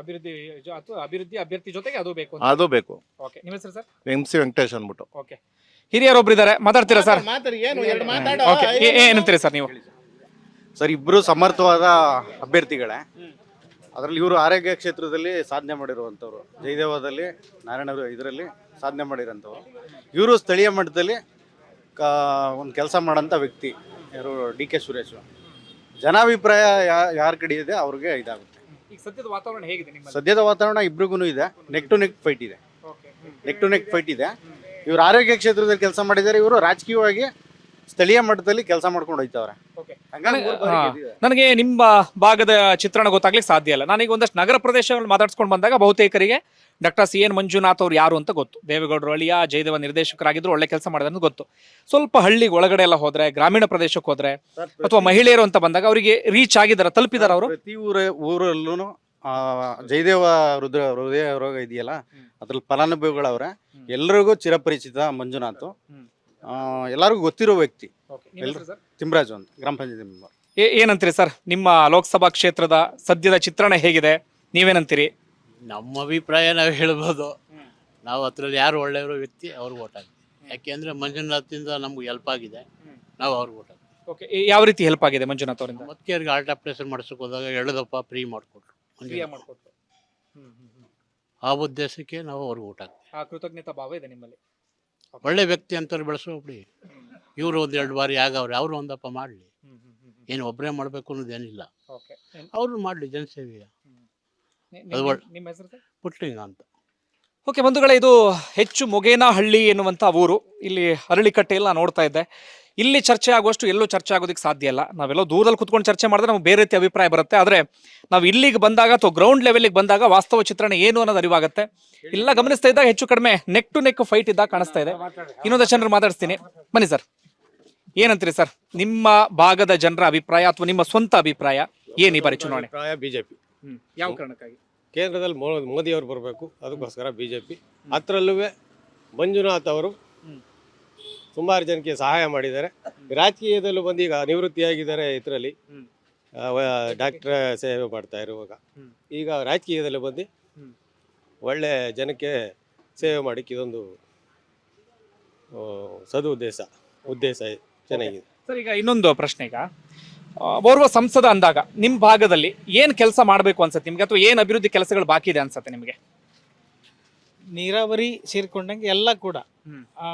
ಅಭಿವೃದ್ಧಿ ಅಥವಾ ಅಭಿವೃದ್ಧಿ ಅಭ್ಯರ್ಥಿ ಜೊತೆಗೆ ಅದು ಬೇಕು ಅದು ಬೇಕು. ಓಕೆ ನಿಮ್ಮ ಹೆಸರು ಸರ್? ಎಂ ಸಿ ವೆಂಕಟೇಶ್ ಅಂದ್ಬಿಟ್ಟು. ಓಕೆ. ಹಿರಿಯರೊಬ್ರು ಇದ್ದಾರೆ ಮಾತಾಡ್ತೀರಾ ಸರ್? ಓಕೆ ಏನಂತೀರಿ ಸರ್ ನೀವು? ಸರ್ ಇಬ್ಬರು ಸಮರ್ಥವಾದ ಅಭ್ಯರ್ಥಿಗಳೇ. ಅದರಲ್ಲಿ ಇವರು ಆರೋಗ್ಯ ಕ್ಷೇತ್ರದಲ್ಲಿ ಸಾಧನೆ ಮಾಡಿರುವಂಥವ್ರು. ಜಯದೇವದಲ್ಲಿ ನಾರಾಯಣರು ಇದರಲ್ಲಿ ಸಾಧನೆ ಮಾಡಿರೋಂಥವ್ರು. ಇವರು ಸ್ಥಳೀಯ ಮಟ್ಟದಲ್ಲಿ ಕಾ ಒಂದು ಕೆಲಸ ಮಾಡೋಂಥ ವ್ಯಕ್ತಿ. ಯಾರು ಡಿ ಕೆ ಸುರೇಶ್. ಜನಾಭಿಪ್ರಾಯ ಯಾರ ಕಡೆ ಇದೆ ಅವ್ರಿಗೆ ಇದಾಗುತ್ತೆ. ಈಗ ಸದ್ಯದ ವಾತಾವರಣ ಹೇಗಿದೆ ನಿಮ್ಮ ಸದ್ಯದ ವಾತಾವರಣ ಇಬ್ರಿಗೂ ಇದೆ. ನೆಕ್ ಟು ನೆಕ್ ಫೈಟ್ ಇದೆ. ನೆಕ್ ಟು ನೆಕ್ ಫೈಟ್ ಇದೆ. ಇವರು ಆರೋಗ್ಯ ಕ್ಷೇತ್ರದಲ್ಲಿ ಕೆಲಸ ಮಾಡಿದ್ದಾರೆ. ಇವರು ರಾಜಕೀಯವಾಗಿ ಸ್ಥಳೀಯ ಮಟ್ಟದಲ್ಲಿ ಕೆಲಸ ಮಾಡ್ಕೊಂಡು ಹೋಯ್ತವ್ರೆ. ಹಂಗಾಗಿ ಬಾರಿ. ಗೆದ್ದಿದ್ದಾರೆ. ನನಗೆ ನಿಮ್ಮ ಭಾಗದ ಚಿತ್ರಣ ಗೊತ್ತಾಗ್ಲಿಕ್ಕೆ ಸಾಧ್ಯ ಇಲ್ಲ. ನಾನೀಗ ಒಂದಷ್ಟು ನಗರ ಪ್ರದೇಶಗಳು ಮಾತಾಡ್ಸ್ಕೊಂಡು ಬಂದಾಗ ಬಹುತೇಕರಿಗೆ ಡಾಕ್ಟರ್ ಸಿ ಎನ್ ಮಂಜುನಾಥ್ ಅವ್ರು ಯಾರು ಅಂತ ಗೊತ್ತು. ದೇವೇಗೌಡರು ಅಳಿಯ ಜಯದೇವ ನಿರ್ದೇಶಕರಾಗಿದ್ರು ಒಳ್ಳೆ ಕೆಲಸ ಮಾಡಿದ್ರು ಅಂತ ಗೊತ್ತು. ಸ್ವಲ್ಪ ಹಳ್ಳಿಗೆ ಒಳಗಡೆ ಎಲ್ಲ ಹೋದ್ರೆ ಗ್ರಾಮೀಣ ಪ್ರದೇಶಕ್ಕೆ ಹೋದ್ರೆ ಅಥವಾ ಮಹಿಳೆಯರು ಅಂತ ಬಂದಾಗ ಅವರಿಗೆ ರೀಚ್ ಆಗಿದಾರ ತಲುಪಿದಾರ ಅವರು? ಪ್ರತಿ ಊರ ಊರಲ್ಲೂ ಜಯದೇವ ರುದ್ರ ಹೃದಯ ರೋಗ ಇದೆಯಲ್ಲ ಅದ್ರಲ್ಲಿ ಫಲಾನುಭವಿಗಳವ್ರೆ. ಎಲ್ರಿಗೂ ಚಿರಪರಿಚಿತ ಮಂಜುನಾಥ್. ಹ್ಮ್. ಆ, ಎಲ್ಲರಿಗೂ ಗೊತ್ತಿರೋ ವ್ಯಕ್ತಿ. ಎಲ್ರು- ತಿಮ್ರಾಜು ಅಂತ ಗ್ರಾಮ ಪಂಚಾಯತಿ ಮೆಂಬರ್. ಏ- ಏನಂತೀರಿ ಸರ್? ನಿಮ್ಮ ಲೋಕಸಭಾ ಕ್ಷೇತ್ರದ ಸದ್ಯದ ಚಿತ್ರಣ ಹೇಗಿದೆ? ನೀವೇನಂತೀರಿ? ನಮ್ಮ ಅಭಿಪ್ರಾಯ ನಾವು ಹೇಳ್ಬೋದು. ನಾವು ಅದ್ರಲ್ಲಿ ಯಾರು ಒಳ್ಳೆಯವರು ವ್ಯಕ್ತಿ ಅವ್ರಿಗೆ ಓಟ್ ಹಾಕ್ತೀವಿ ಯಾಕೆಂದ್ರೆ ಮಂಜುನಾಥಿಂದ ನಮ್ಗೆ ಹೆಲ್ಪ್ ಆಗಿದೆ. ನಾವು ಅವ್ರಿಗೆ ಓಟ್ ಹಾಕ್ತೀವಿ ಓಕೆ ಯಾವ ರೀತಿ ಹೆಲ್ಪ್ ಆಗಿದೆ ಮಂಜುನಾಥ್ ಅವರಿಂದ? ಮತ್ತೆ ಅವ್ರಿಗೆ ಆರ್ಟ್ ಆಪರೇಷನ್ ಮಾಡಿಸೋಕೆ ಹೋದಾಗ ಎಳ್ದಪ್ಪ ಫ್ರೀ ಮಾಡಿಕೊಟ್ರು. ಆ ಉದ್ದೇಶಕ್ಕೆ ನಾವು ಅವ್ರಿಗೆ ಓಟ್ ಹಾಕ್ತೀವಿ ಆ ಕೃತಜ್ಞತಾ ಭಾವ ಇದೆ ನಿಮ್ಮಲ್ಲಿ? ಒಳ್ಳೆ ವ್ಯಕ್ತಿ ಅಂತವ್ರು ಬೆಳೆಸೋಬಿಡಿ ಇವರು ಒಂದು ಎರಡು ಬಾರಿ ಆಗವ್ರೆ ಅವರು ಒಂದಪ್ಪ ಮಾಡಲಿ. ಏನು ಒಬ್ಬರೇ ಮಾಡಬೇಕು ಅನ್ನೋದೇನಿಲ್ಲ ಓಕೆ ಅವ್ರು ಮಾಡಲಿ ಜನಸೇವೆಯ. ಅದು ಒಳ್ಳೆ- ನಿಮ್ಮ ಹೆಸರು ಸರ್? ಪುಟ್ಲಿಂಗ ಅಂತ. ಓಕೆ ಬಂಧುಗಳೇ ಇದು ಹೆಚ್ಚು ಮೊಗೇನಹಳ್ಳಿ ಎನ್ನುವಂಥ ಊರು. ಇಲ್ಲಿ ಅರಳಿಕಟ್ಟೆಯಲ್ಲಿ ನಾನು ನೋಡ್ತಾ ಇದ್ದೆ. ಇಲ್ಲಿ ಚರ್ಚೆ ಆಗುವಷ್ಟು ಎಲ್ಲೂ ಚರ್ಚೆ ಆಗೋದಕ್ಕೆ ಸಾಧ್ಯ ಇಲ್ಲ. ನಾವೆಲ್ಲೋ ದೂರದಲ್ಲಿ ಕುತ್ಕೊಂಡು ಚರ್ಚೆ ಮಾಡಿದ್ರೆ ನಮ್ಗೆ ಬೇರೆ ರೀತಿ ಅಭಿಪ್ರಾಯ ಬರುತ್ತೆ. ಆದರೆ ನಾವು ಇಲ್ಲಿಗೆ ಬಂದಾಗ ಅಥವಾ ಗ್ರೌಂಡ್ ಲೆವೆಲ್ಗೆ ಬಂದಾಗ ವಾಸ್ತವ ಚಿತ್ರಣ ಏನು ಅನ್ನೋದು ಅರಿವಾಗುತ್ತೆ. ಇಲ್ಲ ಗಮನಿಸ್ತಾ ಇದ್ದಾಗ ಹೆಚ್ಚು ಕಡಿಮೆ ನೆಕ್ ಟು ನೆಕ್ ಫೈಟ್ ಇದ್ದಾಗ ಕಾಣಿಸ್ತಾ ಇದೆ. ಇನ್ನೊಂದು ಜನರು ಮಾತಾಡಿಸ್ತೀನಿ. ಬನ್ನಿ ಸರ್ ಏನಂತೀರಿ ಸರ್ ನಿಮ್ಮ ಭಾಗದ ಜನರ ಅಭಿಪ್ರಾಯ ಅಥವಾ ನಿಮ್ಮ ಸ್ವಂತ ಅಭಿಪ್ರಾಯ ಏನು ಈ ಬಾರಿ ಚುನಾವಣೆ? ಅಭಿಪ್ರಾಯ ಬಿಜೆಪಿ. ಯಾವ ಕಾರಣಕ್ಕಾಗಿ? ಕೇಂದ್ರದಲ್ಲಿ ಮೋ- ಮೋದಿ ಅವರು ಬರಬೇಕು ಅದಕ್ಕೋಸ್ಕರ ಬಿಜೆಪಿ. ಅದರಲ್ಲೂ ಮಂಜುನಾಥ್ ಅವರು ಸುಮಾರು ಜನಕ್ಕೆ ಸಹಾಯ ಮಾಡಿದ್ದಾರೆ. ರಾಜಕೀಯದಲ್ಲೂ ಬಂದು ಈಗ ನಿವೃತ್ತಿಯಾಗಿದ್ದಾರೆ ಇದರಲ್ಲಿ. ಡಾಕ್ಟರ್ ಸೇವೆ ಮಾಡ್ತಾ ಇರುವಾಗ. ಈಗ ರಾಜಕೀಯದಲ್ಲಿ ಬಂದು ಒಳ್ಳೆ ಜನಕ್ಕೆ ಸೇವೆ ಮಾಡಿಕ್ಕೆ ಇದೊಂದು ಸದುದ್ದೇಶ ಉದ್ದೇಶ ಚೆನ್ನಾಗಿದೆ. ಸರ್ ಈಗ ಇನ್ನೊಂದು ಪ್ರಶ್ನೆ ಈಗ. ಓರ್ವ ಸಂಸದ ಅಂದಾಗ ನಿಮ್ಮ ಭಾಗದಲ್ಲಿ ಏನು ಕೆಲಸ ಮಾಡಬೇಕು ಅನ್ಸುತ್ತೆ? ನಿಮ್ಗೆ ಅಥವಾ ಏನು ಅಭಿವೃದ್ಧಿ ಕೆಲಸಗಳು ಬಾಕಿ ಇದೆ ಅನ್ಸುತ್ತೆ ನಿಮಗೆ? ನೀರಾವರಿ ಸೇರಿಕೊಂಡಂಗೆ ಎಲ್ಲ ಕೂಡ. ಆ,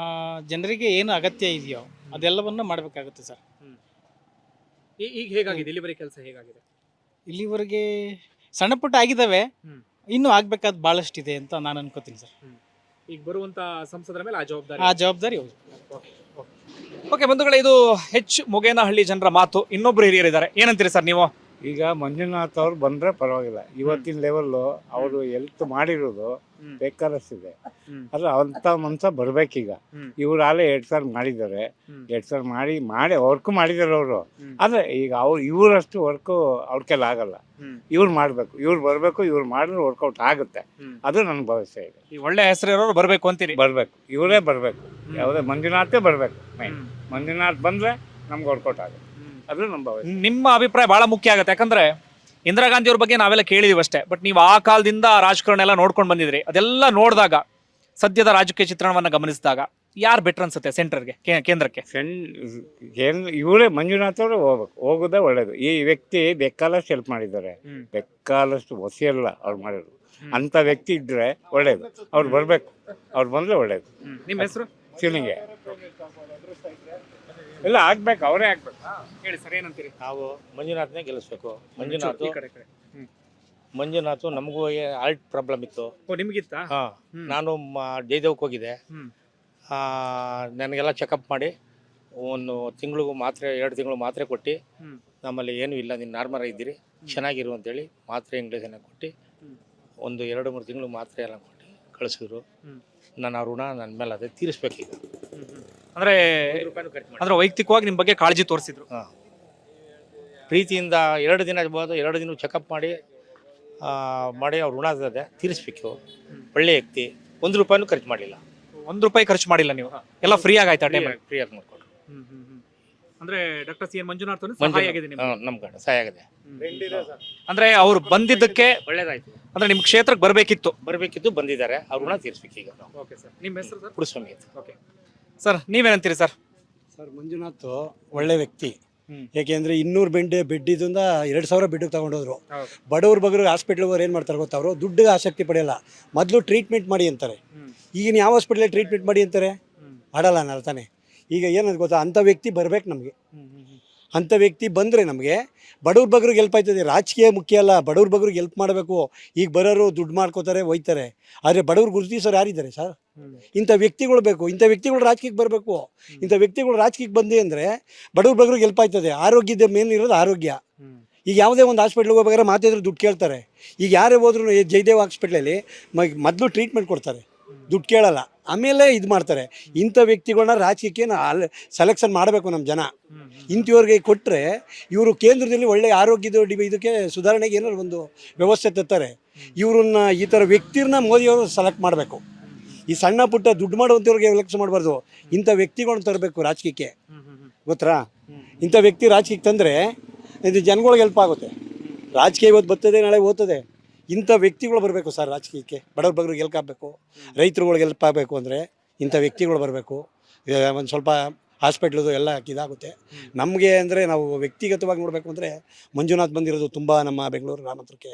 ಜನರಿಗೆ ಏನು ಅಗತ್ಯ ಇದೆಯೋ ಅದೆಲ್ಲವನ್ನ ಮಾಡಬೇಕಾಗುತ್ತೆ ಸರ್. ಈಗ ಹೇಗಾಗಿದೆ? ಇಲ್ಲಿವರೆಗೆ ಕೆಲಸ ಹೇಗಾಗಿದೆ? ಇಲ್ಲಿವರೆಗೆ ಸಣ್ಣ ಪುಟ್ಟ ಆಗಿದ್ದಾವೆ. ಹ್ಮ್. ಇನ್ನೂ ಆಗ್ಬೇಕಾದ ಭಾಳಷ್ಟಿದೆ ಅಂತ ನಾನು ಅನ್ಕೋತೀನಿ ಸರ್. ಈಗ ಬರುವಂತ ಸಂಸದರ ಮೇಲೆ ಆ ಜವಾಬ್ದಾರಿ ಆ ಜವಾಬ್ದಾರಿ ಹೌದು. ಓಕೆ ಬಂಧುಗಳೇ ಇದು ಹೆಚ್ ಮೊಗೇನಹಳ್ಳಿ ಜನರ ಮಾತು. ಇನ್ನೊಬ್ರು ಹಿರಿಯರಿದ್ದಾರೆ. ಏನಂತೀರಿ ಸರ್ ನೀವು? ಈಗ ಮಂಜುನಾಥ್ ಅವ್ರು ಬಂದ್ರೆ ಪರವಾಗಿಲ್ಲ. ಇವತ್ತಿನ ಲೆವೆಲ್ ಅವರು ಎಲ್ತ್ ಮಾಡಿರೋದು. ಬೇಕಾದಷ್ಟಿದೆ. ಅದು ಅಂತ ಮನ್ಸ ಬರ್ಬೇಕೀಗ. ಇವ್ರ ಆಲೆ ಎರಡ್ ಸಾವಿರ ಮಾಡಿದ್ದಾರೆ. ಎರಡ್ ಸಾವಿರ ಮಾಡಿ ಮಾಡಿ ವರ್ಕ್ ಮಾಡಿದಾರೆ ಅವರು. ಆದ್ರೆ ಈಗ ಅವ್ರು ಇವರಷ್ಟು ವರ್ಕು ಅವ್ರ ಕೆಲ ಆಗಲ್ಲ. ಇವ್ರು ಮಾಡ್ಬೇಕು. ಇವ್ರು ಬರ್ಬೇಕು ಇವ್ರು ಮಾಡಿದ್ರೆ ವರ್ಕೌಟ್ ಆಗುತ್ತೆ. ಅದು ನನ್ನ ಭವಿಷ್ಯ ಇದೆ ಈ ಒಳ್ಳೆ ಹೆಸರಿರೋರು ಬರ್ಬೇಕು ಅಂತೀರಿ. ಬರ್ಬೇಕು. ಇವರೇ ಬರ್ಬೇಕು. ಯಾವುದೇ ಮಂಜುನಾಥೇ ಬರ್ಬೇಕು. ಮಂಜುನಾಥ್ ಬಂದ್ರೆ ನಮ್ಗೆ ವರ್ಕೌಟ್ ಆಗುತ್ತೆ. ನಮ್ಮ ಅಭಿಪ್ರಾಯ ಬಹಳ ಮುಖ್ಯ ಆಗುತ್ತೆ. ಯಾಕಂದ್ರೆ ಇಂದಿರಾ ಗಾಂಧಿ ಅವ್ರ ಬಗ್ಗೆ ನಾವೆಲ್ಲ ಕೇಳಿದೀವಿ ಅಷ್ಟೇ. ಬಟ್ ನೀವು ಆ ಕಾಲದಿಂದ ರಾಜಕಾರಣ ಎಲ್ಲ ನೋಡ್ಕೊಂಡು ಬಂದಿದ್ರಿ. ಅದೆಲ್ಲ ನೋಡಿದಾಗ ಸದ್ಯದ ರಾಜಕೀಯ ಚಿತ್ರಣವನ್ನ ಗಮನಿಸಿದಾಗ ಯಾರು ಬೆಟರ್ ಅನ್ಸುತ್ತೆ ಸೆಂಟರ್ಗೆ ಕೇಂದ್ರಕ್ಕೆ? ಇವರೇ ಮಂಜುನಾಥ್ ಅವರು ಹೋಗ್ಬೇಕು. ಹೋಗೋದೇ ಒಳ್ಳೇದು. ಈ ವ್ಯಕ್ತಿ ಬೇಕಾದಷ್ಟು ಹೆಲ್ಪ್ ಮಾಡಿದ್ದಾರೆ. ಹ್ಮ್. ಬೇಕಾದಷ್ಟು ಹೊಸಿಯಲ್ಲ ಅವ್ರು ಮಾಡಿದ್ರು. ಅಂತ ವ್ಯಕ್ತಿ ಇದ್ರೆ ಒಳ್ಳೇದು. ಅವ್ರು ಬರ್ಬೇಕು. ಅವ್ರು ಬಂದ್ರೆ ಒಳ್ಳೇದು. ನಿಮ್ಮ ಹೆಸರು? ಶಿವಲಿಂಗೆ. ಇಲ್ಲ ಆಗ್ಬೇಕು ಅವರೇ ಆಗ್ಬೇಕು ಹೇಳಿ ಸರ್ ಏನಂತೀರಿ ನಾವು ಮಂಜುನಾಥ್ನೇ ಗೆಲ್ಲಿಸ್ಬೇಕು ಮಂಜುನಾಥ್ ಈ ಕಡೆ ಈ ಕಡೆ. ಮಂಜುನಾಥ್ ನಮಗೂ ಹಾರ್ಟ್ ಪ್ರಾಬ್ಲಮ್ ಇತ್ತು ಓ ನಿಮ್ಗಿತ್ತಾ ಹಾ ಹ್ಮ್. ನಾನು ಮ- ಜಯದೇವಕ್ಕೆ ಹೋಗಿದ್ದೆ ಹ್ಮ್. ಆ, ನನಗೆಲ್ಲ ಚೆಕಪ್ ಮಾಡಿ ಒಂದು ತಿಂಗಳಿಗೂ ಮಾತ್ರೆ ಎರಡು ತಿಂಗಳು ಮಾತ್ರೆ ಕೊಟ್ಟು ಹ್ಮ್. ನಮ್ಮಲ್ಲಿ ಏನೂ ಇಲ್ಲ ನೀನು ನಾರ್ಮಲ್ ಇದ್ದೀರಿ ಚೆನ್ನಾಗಿರು ಅಂತೇಳಿ ಮಾತ್ರೆ ಇಂಗ್ಲೀಷನ್ನ ಕೊಟ್ಟು ಹ್ಮ್. ಒಂದು ಎರಡು ಮೂರು ತಿಂಗಳು ಮಾತ್ರೆ ಎಲ್ಲ ಕೊಟ್ಟು ಕಳಿಸಿದ್ರು ಹ್ಮ್. ನನ್ನ ಋಣ ನನ್ನ ಮೇಲೆ ಅದೇ ತೀರಿಸ್ಬೇಕೀಗ ಹ್ಮ್, ಹ್ಮ್. ಅಂದ್ರೆ ಅಂದ್ರೆ ವೈಯಕ್ತಿಕವಾಗಿ ನಿಮ್ ಬಗ್ಗೆ ಕಾಳಜಿ ತೋರಿಸಿದ್ರು. ಪ್ರೀತಿಯಿಂದ ಎರಡು ದಿನ ಇರ್ಬೋದು ಎರಡು ದಿನ ಚೆಕಪ್ ಮಾಡಿ ಆ, ಮಾಡಿ ಅವ್ರ ಋಣ ಇದೆ ತೀರಿಸ್ಬೇಕು. ಒಳ್ಳೆ ವ್ಯಕ್ತಿ ಒಂದು ರೂಪಾಯಿನೂ ಖರ್ಚು ಮಾಡಿಲ್ಲ ಒಂದ್ ರೂಪಾಯಿ ಖರ್ಚು ಮಾಡಿಲ್ಲ ನೀವು? ಎಲ್ಲ ಫ್ರೀ ಆಗಾಯ್ತಾ ಟೈಮ್ ಫ್ರೀಯಾಗಿ ನೋಡ್ಕೊಂಡ್ರು ಅಂದ್ರೆ doctor C N Manjunath Manjunath. ಸಹಾಯ ಆಗಿದೆ ನಿಮ್ಗೆ. ಹ್ಮ್, ನಮ್ ಕಡೆ ಸಹಾಯ ಆಗಿದೆ. ಅಂದ್ರೆ ಅವ್ರು ಬಂದಿದ್ದಕ್ಕೆ ಒಳ್ಳೇದಾಯ್ತು. ಅಂದ್ರೆ ನಿಮ್ ಕ್ಷೇತ್ರಕ್ಕೆ ಬರ್ಬೇಕಿತ್ತು? ಬರಬೇಕಿತ್ತು ಬಂದಿದ್ದಾರೆ. ಅವ್ರ ಋಣ ತೀರಿಸ್ಬೇಕು ಈಗ ನಾವು. Okay sir. ನಿಮ್ಮ ಹೆಸರು ಸರ್? ಪುರಸ್ವಾಮಿ ಅಂತ. ಓಕೆ. ಸರ್ ನೀವೇನಂತೀರಿ ಸರ್? ಸರ್ ಮಂಜುನಾಥ್ ಒಳ್ಳೆ ವ್ಯಕ್ತಿ. ಯಾಕೆಂದ್ರೆ ಇನ್ನೂರು ಬೆಡ್ ಬೆಡ್ಡಿದಿಂದ ಎರಡು ಸಾವಿರ ಬೆಡ್ಗೆ ತಗೊಂಡೋದ್ರು. ಬಡವ್ರ ಹಾಸ್ಪಿಟಲ್ ಹಾಸ್ಪಿಟ್ಲ್ಗೆ ಏನು ಮಾಡ್ತಾರೆ ಗೊತ್ತಾ ಅವರು? ದುಡ್ಡಿಗೆ ಆಸಕ್ತಿ ಪಡೆಯಲ್ಲ. ಮೊದಲು ಟ್ರೀಟ್ಮೆಂಟ್ ಮಾಡಿ ಅಂತಾರೆ. ಈಗಿನ ಯಾವ ಹಾಸ್ಪಿಟ್ಲಲ್ಲಿ ಟ್ರೀಟ್ಮೆಂಟ್ ಮಾಡಿ ಅಂತಾರೆ? ಮಾಡಲ್ಲ ಆಡಲ್ಲ ನಾನು ತಾನೆ. ಈಗ ಏನಂತ ಗೊತ್ತಾ? ಅಂಥ ವ್ಯಕ್ತಿ ಬರ್ಬೇಕು ನಮಗೆ. ಅಂಥ ವ್ಯಕ್ತಿ ಬಂದರೆ ನಮಗೆ ಬಡವ್ರ ಬಗ್ರಿಗೆ ಹೆಲ್ಪ್ ಆಯ್ತದೆ. ರಾಜಕೀಯ ಮುಖ್ಯ ಅಲ್ಲ. ಬಡವ್ರ ಬಗ್ರಿಗೆ ಹೆಲ್ಪ್ ಮಾಡಬೇಕು. ಈಗ ಬರೋರು ದುಡ್ಡು ಮಾಡ್ಕೋತಾರೆ ಹೋಯ್ತಾರೆ ಆದರೆ ಬಡವ್ರು ಗುರುತಿಸೋರು ಯಾರಿದ್ದಾರೆ ಸರ್? ಇಂಥ ವ್ಯಕ್ತಿಗಳು ಬೇಕು, ಇಂಥ ವ್ಯಕ್ತಿಗಳು ರಾಜಕೀಯಕ್ಕೆ ಬರಬೇಕು. ಇಂಥ ವ್ಯಕ್ತಿಗಳು ರಾಜಕೀಯಕ್ಕೆ ಬಂದಿ ಅಂದರೆ ಬಡವ್ರ ಬಗ್ರಿಗೆ ಹೆಲ್ಪ್ ಆಯ್ತದೆ. ಆರೋಗ್ಯದ ಮೇನ್ ಇರೋದು ಆರೋಗ್ಯ. ಈಗ ಯಾವುದೇ ಒಂದು ಹಾಸ್ಪಿಟ್ಲಿಗೆ ಹೋಗ್ಬೇಕಾದ್ರೆ ಮಾತಾಡಿದ್ರೆ ದುಡ್ಡು ಕೇಳ್ತಾರೆ. ಈಗ ಯಾರೇ ಹೋದ್ರು ಜಯದೇವ್ ಹಾಸ್ಪಿಟ್ಲಲ್ಲಿ ಮೊದಲು ಟ್ರೀಟ್ಮೆಂಟ್ ಕೊಡ್ತಾರೆ. ದುಡ್ಡು ಕೇಳಲ್ಲ. ಆಮೇಲೆ ಇದು ಮಾಡ್ತಾರೆ. ಇಂಥ ವ್ಯಕ್ತಿಗಳನ್ನ ರಾಜಕೀಯಕ್ಕೆ ಅಲ್ಲಿ ಸೆಲೆಕ್ಷನ್ ಮಾಡಬೇಕು ನಮ್ಮ ಜನ. ಇಂಥವ್ರಿಗೆ ಕೊಟ್ಟರೆ ಇವರು ಕೇಂದ್ರದಲ್ಲಿ ಒಳ್ಳೆಯ ಆರೋಗ್ಯದ ಇದಕ್ಕೆ ಸುಧಾರಣೆಗೆ ಏನಾದ್ರು ಒಂದು ವ್ಯವಸ್ಥೆ ತರ್ತಾರೆ. ಇವ್ರನ್ನ, ಈ ಥರ ವ್ಯಕ್ತಿರನ್ನ ಮೋದಿಯವರು ಸೆಲೆಕ್ಟ್ ಮಾಡಬೇಕು. ಈ ಸಣ್ಣ ಪುಟ್ಟ ದುಡ್ಡು ಮಾಡುವಂಥವ್ರಿಗೆ ಎಲೆಕ್ಷನ್ ಮಾಡಬಾರ್ದು. ಇಂಥ ವ್ಯಕ್ತಿಗಳನ್ನ ತರಬೇಕು ರಾಜಕೀಯಕ್ಕೆ. ಗೊತ್ತಾ? ಇಂಥ ವ್ಯಕ್ತಿ ರಾಜಕೀಯಕ್ಕೆ ತಂದರೆ ಇದು ಜನಗಳಿಗೆ ಹೆಲ್ಪ್ ಆಗುತ್ತೆ. ರಾಜಕೀಯ ಇವತ್ತು ಬರ್ತದೆ, ನಾಳೆ ಓದ್ತದೆ ಇಂಥ ವ್ಯಕ್ತಿಗಳು ಬರಬೇಕು ಸರ್ ರಾಜಕೀಯಕ್ಕೆ. ಬಡವ್ರ ಬಗ್ರಿಗೆ ಹೆಲ್ಪ್ ಆಗಬೇಕು. ರೈತರುಗಳಿಗೆ ಹೆಲ್ಪ್ ಆಗಬೇಕು ಅಂದರೆ ಇಂಥ ವ್ಯಕ್ತಿಗಳು ಬರಬೇಕು. ಒಂದು ಸ್ವಲ್ಪ ಹಾಸ್ಪಿಟ್ಲದು ಎಲ್ಲ ಇದಾಗುತ್ತೆ. ನಮಗೆ ಅಂದರೆ ನಾವು ವ್ಯಕ್ತಿಗತವಾಗಿ ನೋಡಬೇಕು ಅಂದರೆ ಮಂಜುನಾಥ್ ಬಂದಿರೋದು ತುಂಬ ನಮ್ಮ ಬೆಂಗಳೂರು ಗ್ರಾಮಾಂತರಕ್ಕೆ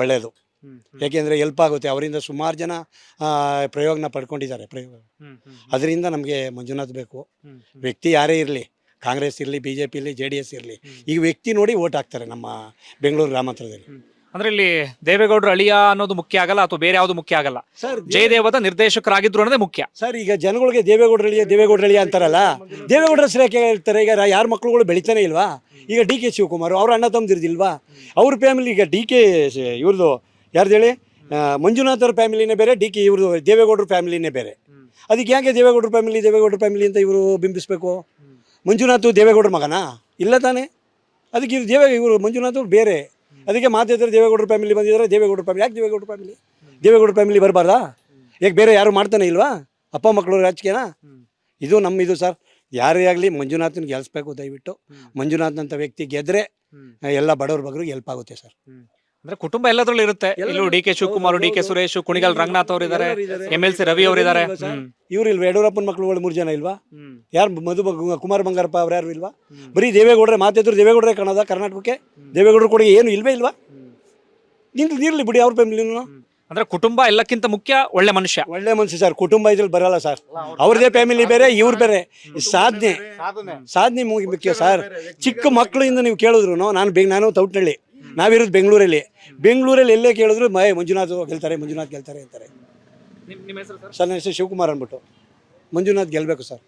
ಒಳ್ಳೆಯದು ಯಾಕೆಂದರೆ ಹೆಲ್ಪ್ ಆಗುತ್ತೆ. ಅವರಿಂದ ಸುಮಾರು ಜನ ಪ್ರಯೋಗನ ಪಡ್ಕೊಂಡಿದ್ದಾರೆ ಪ್ರಯೋಗ. ಅದರಿಂದ ನಮಗೆ ಮಂಜುನಾಥ್ ಬೇಕು. ವ್ಯಕ್ತಿ ಯಾರೇ ಇರಲಿ ಕಾಂಗ್ರೆಸ್ ಇರಲಿ ಬಿ ಜೆ ಪಿ ಇರಲಿ ಜೆ ಡಿ ಎಸ್ ಇರಲಿ ಈ ವ್ಯಕ್ತಿ ನೋಡಿ ಓಟ್ ಹಾಕ್ತಾರೆ ನಮ್ಮ ಬೆಂಗಳೂರು ಗ್ರಾಮಾಂತರದಲ್ಲಿ ಅಂದ್ರೆ ಇಲ್ಲಿ ದೇವೇಗೌಡರು ಅಳಿಯ ಅನ್ನೋದು ಮುಖ್ಯ ಆಗಲ್ಲ ಅಥವಾ ಬೇರೆ ಯಾವುದು ಮುಖ್ಯ ಆಗಲ್ಲ? ಸರ್ ಜಯದೇವದ ನಿರ್ದೇಶಕರಾಗಿದ್ರು ಅನ್ನೋದೇ ಮುಖ್ಯ. ಸರ್ ಈಗ ಜನಗಳಿಗೆ ದೇವೇಗೌಡರು ಅಳಿಯ ದೇವೇಗೌಡರು ಅಳಿಯ ಅಂತಾರಲ್ಲ ದೇವೇಗೌಡರ ಹೆಸರು ಯಾಕೆ ಹೇಳ್ತಾರೆ? ಈಗ ಯಾರ್ ಮಕ್ಳುಗಳು ಬೆಳಿತಾನೆ ಇಲ್ವಾ? ಈಗ ಡಿ ಕೆ ಶಿವಕುಮಾರ್ ಅವ್ರ ಅಣ್ಣ ತಮ್ಮದಿರ್ದಿಲ್ವಾ ಅವ್ರ ಫ್ಯಾಮಿಲಿ ಈಗ ಡಿ ಕೆ ಇವ್ರದ್ದು ಯಾರ್ದು ಹೇಳಿ? ಮಂಜುನಾಥರ ಫ್ಯಾಮಿಲಿನೇ ಬೇರೆ ಡಿ ಕೆ ಇವರು ದೇವೇಗೌಡರ ಫ್ಯಾಮಿಲಿನೇ ಬೇರೆ. ಅದಕ್ಕೆ ಯಾಕೆ ದೇವೇಗೌಡರ ಫ್ಯಾಮಿಲಿ ದೇವೇಗೌಡರ ಫ್ಯಾಮಿಲಿ ಅಂತ ಇವರು ಬಿಂಬಿಸಬೇಕು? ಮಂಜುನಾಥ್ ದೇವೇಗೌಡರ ಮಗನಾ? ಇಲ್ಲ ತಾನೇ. ಅದಕ್ಕೆ ಇವರು ದೇವೇ ಇವರು ಮಂಜುನಾಥ್ ಬೇರೆ. ಅದಕ್ಕೆ ಮಾತಾಡಿದ್ರೆ ದೇವೇಗೌಡರ ಫ್ಯಾಮಿಲಿ ಬಂದಿದ್ದಾರೆ ದೇವೇಗೌಡರ ಫ್ಯಾಮಿಲಿ. ಯಾಕೆ ದೇವೇಗೌಡರ ಫ್ಯಾಮಿಲಿ? ದೇವೇಗೌಡರ ಫ್ಯಾಮಿಲಿ ಬರಬಾರ್ದಾ? ಯಾಕೆ ಬೇರೆ ಯಾರು ಮಾಡ್ತಾನೆ ಇಲ್ವಾ? ಅಪ್ಪ ಮಕ್ಕಳು ರಾಜಕೀಯನ? ಇದು ನಮ್ಮ ಇದು ಸರ್. ಯಾರೇ ಆಗಲಿ ಮಂಜುನಾಥನ್ ಗೆಲ್ಲಿಸ್ಬೇಕು ದಯವಿಟ್ಟು. ಮಂಜುನಾಥ್ನಂಥ ವ್ಯಕ್ತಿ ಗೆದ್ರೆ ಎಲ್ಲ ಬಡವ್ರ ಬಗ್ರಿಗೆ ಹೆಲ್ಪ್ ಆಗುತ್ತೆ ಸರ್. ಅಂದ್ರೆ ಕುಟುಂಬ ಎಲ್ಲದ್ರಲ್ಲೂ ಇರುತ್ತೆ. ಇಲ್ಲೂ D K Shivakumar D K Suresh Kunigal Ranganath ಅವರು ಇದ್ದಾರೆ ಎಂ ಎಲ್ ಸಿ ರವಿ ಅವರಿದ್ದಾರೆ ಇವ್ರು ಇಲ್ವಾ ಯಡಿಯೂರಪ್ಪನ ಮಕ್ಕಳುಗಳು ಮೂರು ಜನ ಇಲ್ವಾ? ಯಾರು ಮಧು ಬ- ಕುಮಾರ ಬಂಗಾರಪ್ಪ ಅವ್ರ ಯಾರು ಇಲ್ವಾ? ಬರೀ ದೇವೇಗೌಡರೆ ಮಾತಾದ್ರು ದೇವೇಗೌಡರೇ ಕಾಣೋದ ಕರ್ನಾಟಕಕ್ಕೆ? ದೇವೇಗೌಡರು ಕೊಡುಗೆ ಏನು ಇಲ್ವೇ ಇಲ್ವಾ? ನಿಂತು ನೀರ್ಲಿ ಬಿಡಿ ಅವ್ರ ಫ್ಯಾಮಿಲಿನೂ ಅಂದ್ರೆ ಕುಟುಂಬ ಎಲ್ಲಕ್ಕಿಂತ ಮುಖ್ಯ ಒಳ್ಳೆ ಮನುಷ್ಯ. ಒಳ್ಳೆ ಮನುಷ್ಯ ಸರ್ ಕುಟುಂಬ ಇದ್ರಲ್ಲಿ ಬರಲ್ಲ ಸರ್. ಅವ್ರದೇ ಫ್ಯಾಮಿಲಿ ಬೇರೆ ಇವ್ರು ಬೇರೆ. ಈ ಸಾಧನೆ. ಸಾಧನೆ. ಮುಗಿ ಮುಖ್ಯ ಸರ್. ಚಿಕ್ಕ ಮಕ್ಕಳಿಂದ ನೀವು ಕೇಳಿದ್ರು ನಾನು ಬೇಗ ನಾನು ತೌಟ್ನಳ್ಳಿ. ನಾವಿರೋದು ಬೆಂಗಳೂರಲ್ಲಿ. ಬೆಂಗಳೂರಲ್ಲಿ ಎಲ್ಲೇ ಕೇಳಿದ್ರು ಮೈ ಮಂಜುನಾಥ್ ಗೆಲ್ತಾರೆ ಮಂಜುನಾಥ್ ಗೆಲ್ತಾರೆ ಅಂತಾರೆ. ನಿಮ್ಮ ಹೆಸರು ಸರ್? ಸರ್ ನನ್ನ ಹೆಸರು ಶಿವಕುಮಾರ್ ಅಂದ್ಬಿಟ್ಟು. ಮಂಜುನಾಥ್ ಗೆಲ್ಲಬೇಕು ಸರ್.